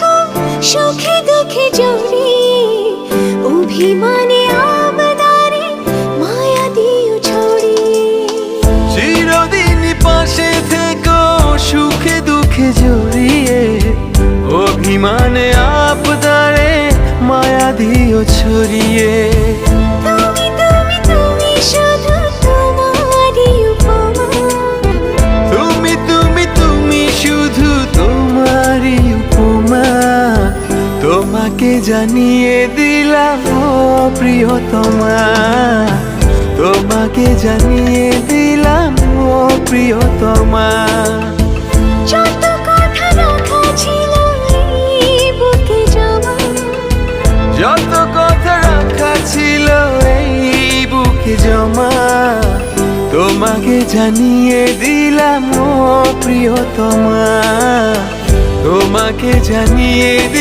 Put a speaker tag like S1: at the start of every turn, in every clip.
S1: থেকো, সুখে দুঃখে জড়িয়ে, অভিমানে আবদারে মায়া দিও ছড়িয়ে।
S2: চিরদিন পাশে থেকো, সুখে দুঃখে জড়িয়ে, অভিমানে আপদারে মায়া দিও ছড়িয়ে। জানিয়ে দিলাম ও প্রিয়তমা। তোমাকে জানিয়ে দিলাম ও প্রিয়তমা।
S1: যত কথা বুকে জমা।
S2: যত কথা রাখা ছিল এই বুকে জমা। তোমাকে জানিয়ে দিলাম ও প্রিয়তমা। তোমাকে জানিয়ে দিলাম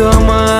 S2: প্রিয়তমা